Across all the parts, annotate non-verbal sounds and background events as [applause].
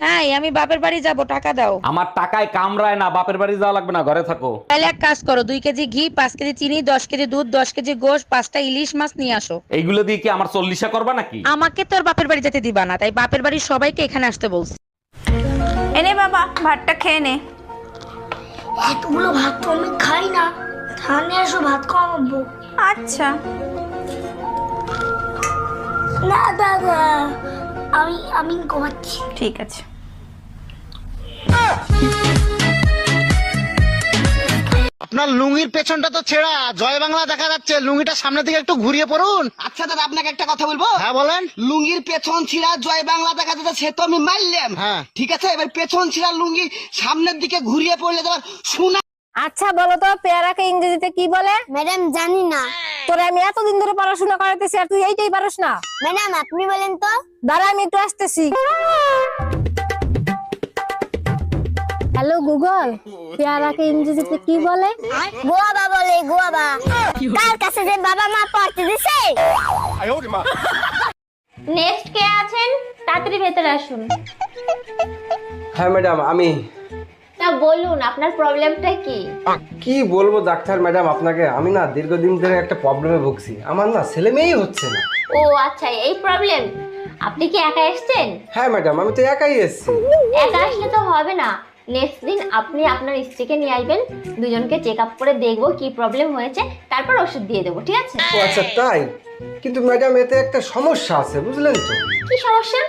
হ্যাঁ আমি বাপের বাড়ি যাব টাকা দাও। আমার টাকায় কামড়ায় না বাপের বাড়ি যাওয়া লাগবে না ঘরে থাকো। তাহলে এক কাজ করো দুই কেজি ঘি পাঁচ কেজি চিনি দশ কেজি দুধ দশ কেজি গোশ পাঁচটা ইলিশ মাছ নিয়ে আসো। এইগুলো দিয়ে কি আমার চল্লিশা করবা নাকি? আমাকে তোর বাপের বাড়ি যেতে দিবা না তাই বাপের বাড়ির সবাইকে এখানে আসতে বলছি। এনে বাবা ভাতটা খেয়ে নে। এতগুলো ভাত তো আমি খাই না। থানে এসো ভাত খাওয়াবো। আচ্ছা। না দাদা। আমি আমি ঘুমাচ্ছি। ঠিক আছে। আপনার লুঙ্গির পেছনটা তো ছেঁড়া জয় বাংলা দেখা যাচ্ছে। লুঙ্গিটা সামনের দিকে একটু ঘুরিয়ে পড়ুন। আচ্ছা দাদা আপনাকে একটা কথা বলব? হ্যাঁ বলেন। লুঙ্গির পেছন ছিঁড়া জয় বাংলা দেখা যাচ্ছে সে তো আমি মারলাম হ্যাঁ। ঠিক আছে এবার পেছন ছিঁড়া লুঙ্গি সামনের দিকে ঘুরিয়ে পড়লে তোমার শোনা আচ্ছা বলো তো পেয়ারাকে ইংরেজিতে কি বলে? ম্যাডাম জানি না। তোরে আমি এতদিন ধরে পড়াশোনা করাতেছি আর তুই এইটাই পারস না। ম্যাডাম আপনি বলেন তো। দাঁড়া আমি একটু আসতেছি। হ্যালো গুগল পেয়ারাকে ইংরেজিতে কি বলে? গোয়াবা বলে গোয়াবা। কার কাছে যে বাবা মা পড়তে দিছে? নেক্সট কে আছেন? তাড়াতাড়ি ভেতরে আসুন। হ্যাঁ ম্যাডাম আমি। তা বলুন আপনার প্রবলেমটা কি? কি বলব ডাক্তার ম্যাডাম আপনাকে? আমি না দীর্ঘদিন ধরে একটা প্রবলেমে ভুগছি। আমার না ছেলে মেয়েই হচ্ছে না। ও আচ্ছা এই প্রবলেম আপনি কি একা এসেছেন? হ্যাঁ ম্যাডাম আমি তো একাই এসেছি। একা আসলে তো হবে না। নেক্সট দিন আপনি আপনার স্ত্রীকে নিয়ে আসবেন দুজনকে চেক আপ করে দেখব কি প্রবলেম হয়েছে তারপর ওষুধ দিয়ে দেবো ঠিক আছে? ও আচ্ছা তাই? কিন্তু ম্যাডাম এতে একটা সমস্যা আছে বুঝলেন তো? কি সমস্যা?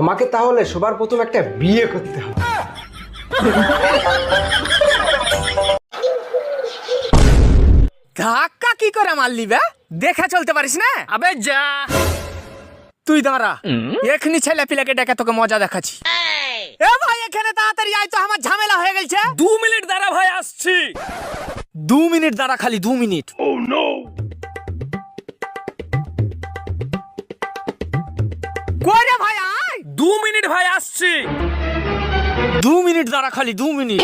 আমাকে তাহলে সবার প্রথম একটা বিয়ে করতে হবে। ধাক্কা কি করে মারলি বে? দেখে চলতে পারিস না? আবে যা। তুই দাঁড়া। এখনি ছেলে পিলাকে ডেকে তোকে মজা দেখাচ্ছি। এ ভাই এখানে তাড়াতাড়ি আয় তো আমার ঝামেলা হয়ে গেছে। দু মিনিট দাঁড়া ভাই আসছি। দু মিনিট দাঁড়া খালি দু মিনিট। ও নো! কই ভাই আয়! দু মিনিট ভাই আসছি। দু মিনিট দাঁড়া খালি দু মিনিট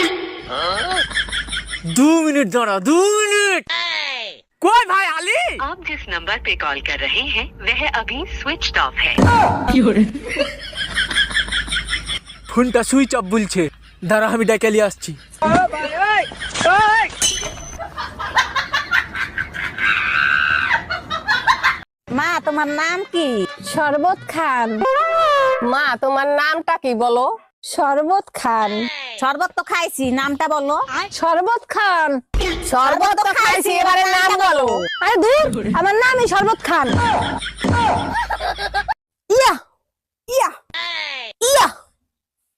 দু মিনিট দাঁড়া দু মিনিট কই ভাই আলী आप जिस नंबर पे कॉल कर रहे हैं वह अभी स्विच ऑफ है ফোনটা সুইচ অফ বলছে দাঁড়া আমি ডেকে নিয়ে আসছি মা তোমার নাম কি শরবত খান মা তোমার নামটা কি বলো শরবত খান। শরবত তো খাইছি নামটা বলো। শরবত খান। শরবত তো খাইছি এবারে নাম বলো। আরে দূর আমার নামই শরবত খান। ইয়া ইয়া ইয়া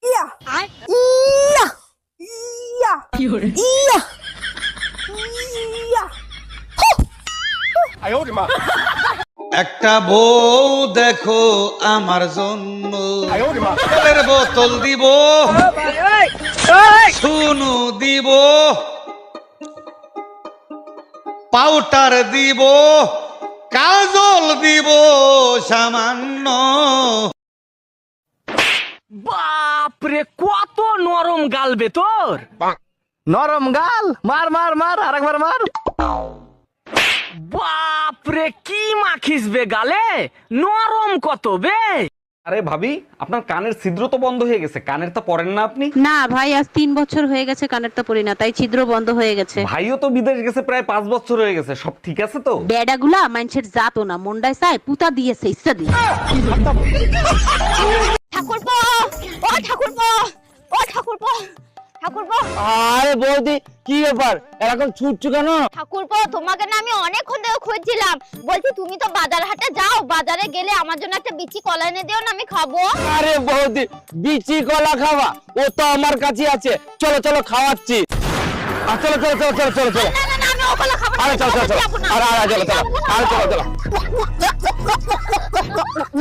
ইয়া ইয়া ইয়া ইয়া ইয়া। একটা বউ দেখো আমার জন্য। বোতল দিব। শুনু দিব। পাউডার দিব। কাজল দিব সামান্য। বাপরে কত নরম গাল বে তোর। নরম গাল? মার মার মার আরেকবার মার। বাপরে কি মাখিস বে গালে? নরম কত বে? আরে ভাবি আপনার কানের ছিদ্র তো বন্ধ হয়ে গেছে কানের তো পরেন না আপনি। না ভাই আজ তিন বছর হয়ে গেছে কানের তো পরি না তাই ছিদ্র বন্ধ হয়ে গেছে। ভাইও তো বিদেশ গেছে প্রায় পাঁচ বছর হয়ে গেছে সব ঠিক আছে তো? বেডাগুলা মানুষের জাতো না মুন্ডায় চায় পুতা দিয়েছে ইচ্ছা দিয়ে। ঠাকুরপো! ও ঠাকুরপো! ও ঠাকুরপো! ঠাকুরপো। আরে বৌদি কি ব্যাপার? এরকম ছুটছো কেন? ঠাকুরপো তোমাকে না আমি অনেকক্ষণ ধরে খুঁজছিলাম। বলছি তুমি তো বাজার হাটে যাও। বাজারে গেলে আমার জন্য একটা বিচি কলা এনে দিও না আমি খাব। আরে বৌদি বিচি কলা খাওয়া ও তো আমার কাছে আছে। চলো চলো খাওয়াচ্ছি। আর চলো চলো চলো চলো চলো চলো। না না না আমি ও কলা খাব না আরে চলো চলো চলো। আরে আরে চলো চলো। আরে চলো চলো। [laughs]